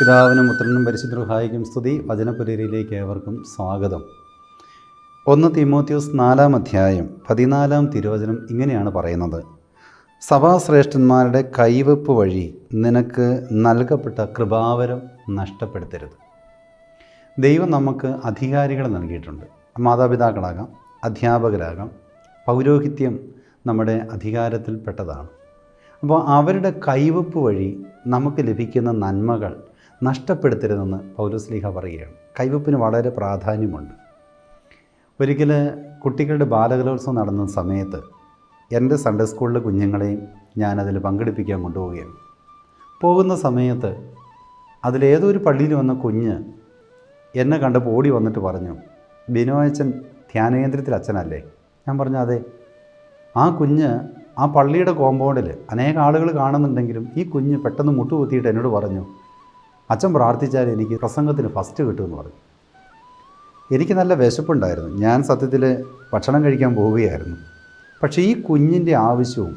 പിതാവിനും പുത്രനും പരിശുദ്ധഹായിക്കും സ്തുതി. വചനപുരയിലേക്ക് ഏവർക്കും സ്വാഗതം. ഒന്ന് തിമോത്യോസ് നാലാം അധ്യായം പതിനാലാം തിരുവചനം ഇങ്ങനെയാണ് പറയുന്നത്. സഭാശ്രേഷ്ഠന്മാരുടെ കൈവെപ്പ് വഴി നിനക്ക് നൽകപ്പെട്ട കൃപാവരം നഷ്ടപ്പെടുത്തരുത്. ദൈവം നമുക്ക് അധികാരികളെ നൽകിയിട്ടുണ്ട്. മാതാപിതാക്കളാകാം അധ്യാപകരാകാം പൗരോഹിത്യം നമ്മുടെ അധികാരത്തിൽപ്പെട്ടതാണ്. അപ്പോൾ അവരുടെ കൈവെപ്പ് വഴി നമുക്ക് ലഭിക്കുന്ന നന്മകൾ നഷ്ടപ്പെടുത്തരുതെന്ന് പൗരസ്ലീഹ പറയുകയാണ്. കൈവപ്പിന് വളരെ പ്രാധാന്യമുണ്ട്. ഒരിക്കൽ കുട്ടികളുടെ ബാലകലോത്സവം നടന്ന സമയത്ത് എന്റെ സൺഡേ സ്കൂളിലെ കുഞ്ഞുങ്ങളെയും ഞാനതിൽ പങ്കെടുപ്പിക്കാൻ കൊണ്ടുപോവുകയാണ്. പോകുന്ന സമയത്ത് അതിലേതൊരു പള്ളിയിൽ വന്ന കുഞ്ഞ് എന്നെ കണ്ടപ്പോൾ ഓടി വന്നിട്ട് പറഞ്ഞു ബിനോ അച്ഛൻ ധ്യാനകേന്ദ്രത്തിൽ അച്ഛനല്ലേ? ഞാൻ പറഞ്ഞു അതെ. ആ കുഞ്ഞ് ആ പള്ളിയുടെ കോമ്പൗണ്ടിൽ അനേക ആളുകൾ കാണുന്നുണ്ടെങ്കിലും ഈ കുഞ്ഞ് പെട്ടെന്ന് മുട്ടുകുത്തിയിട്ട് എന്നോട് പറഞ്ഞു അച്ഛൻ പ്രാർത്ഥിച്ചാൽ എനിക്ക് പ്രസംഗത്തിന് ഫസ്റ്റ് കിട്ടുമെന്ന് പറഞ്ഞു. എനിക്ക് നല്ല വിശപ്പുണ്ടായിരുന്നു. ഞാൻ സത്യത്തിൽ ഭക്ഷണം കഴിക്കാൻ പോവുകയായിരുന്നു. പക്ഷേ ഈ കുഞ്ഞിന്റെ ആവശ്യവും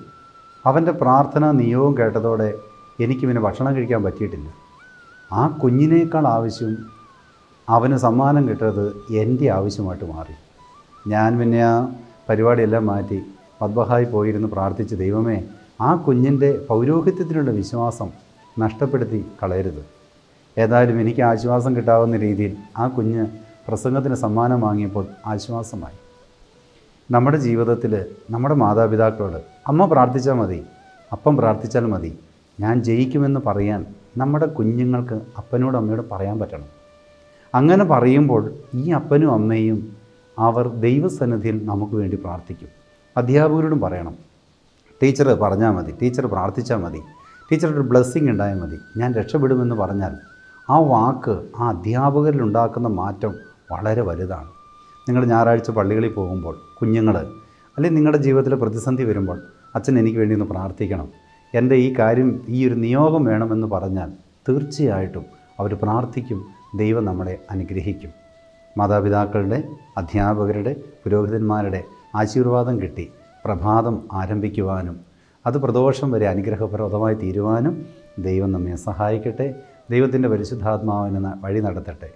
അവന്റെ പ്രാർത്ഥന നിയോഗം കേട്ടതോടെ എനിക്ക് പിന്നെ ഭക്ഷണം കഴിക്കാൻ പറ്റിയിട്ടില്ല. ആ കുഞ്ഞിനേക്കാൾ ആവശ്യം അവന് സമ്മാനം കിട്ടുന്നത് എന്റെ ആവശ്യമായിട്ട് മാറി. ഞാൻ പിന്നെ ആ പരിപാടിയെല്ലാം മാറ്റി മദ്ബഹായി പോയിരുന്ന് പ്രാർത്ഥിച്ച് ദൈവമേ ആ കുഞ്ഞിന്റെ പൗരോഹിത്യത്തിലുള്ള വിശ്വാസം നഷ്ടപ്പെടുത്തി കളയരുത്. ഏതായാലും എനിക്ക് ആശ്വാസം കിട്ടാവുന്ന രീതിയിൽ ആ കുഞ്ഞ് പ്രസംഗത്തിന് സമ്മാനം വാങ്ങിയപ്പോൾ ആശ്വാസമായി. നമ്മുടെ ജീവിതത്തിൽ നമ്മുടെ മാതാപിതാക്കളോട് അമ്മ പ്രാർത്ഥിച്ചാൽ മതി അപ്പം പ്രാർത്ഥിച്ചാൽ മതി ഞാൻ ജയിക്കുമെന്ന് പറയാൻ നമ്മുടെ കുഞ്ഞുങ്ങൾക്ക് അപ്പനോടും അമ്മയോടും പറയാൻ പറ്റണം. അങ്ങനെ പറയുമ്പോൾ ഈ അപ്പനും അമ്മയും അവർ ദൈവസന്നിധിയിൽ നമുക്ക് വേണ്ടി പ്രാർത്ഥിക്കും. അധ്യാപകരോടും പറയണം ടീച്ചർ പറഞ്ഞാൽ മതി ടീച്ചർ പ്രാർത്ഥിച്ചാൽ മതി ടീച്ചറുടെ ബ്ലെസ്സിങ് ഉണ്ടായാൽ മതി ഞാൻ രക്ഷപ്പെടുമെന്ന് പറഞ്ഞാൽ ആ വാക്ക് ആ അധ്യാപകരിൽ ഉണ്ടാക്കുന്ന മാറ്റം വളരെ വലുതാണ്. നിങ്ങൾ ഞായറാഴ്ച പള്ളികളിൽ പോകുമ്പോൾ കുഞ്ഞുങ്ങൾ അല്ലെങ്കിൽ നിങ്ങളുടെ ജീവിതത്തിൽ പ്രതിസന്ധി വരുമ്പോൾ അച്ഛൻ എനിക്ക് വേണ്ടി ഒന്ന് പ്രാർത്ഥിക്കണം. എന്റെ ഈ കാര്യം ഈ ഒരു നിയോഗം വേണമെന്ന് പറഞ്ഞാൽ തീർച്ചയായിട്ടും അവർ പ്രാർത്ഥിക്കും ദൈവം നമ്മളെ അനുഗ്രഹിക്കും. മാതാപിതാക്കളുടെ അധ്യാപകരുടെ പുരോഹിതന്മാരുടെ ആശീർവാദം കിട്ടി പ്രഭാതം ആരംഭിക്കുവാനും അത് പ്രദോഷം വരെ അനുഗ്രഹപ്രദമായി തീരുവാനും ദൈവം നമ്മെ സഹായിക്കട്ടെ. ദൈവത്തിന്റെ പരിശുദ്ധാത്മാവിന് വഴി നടത്തട്ടെ.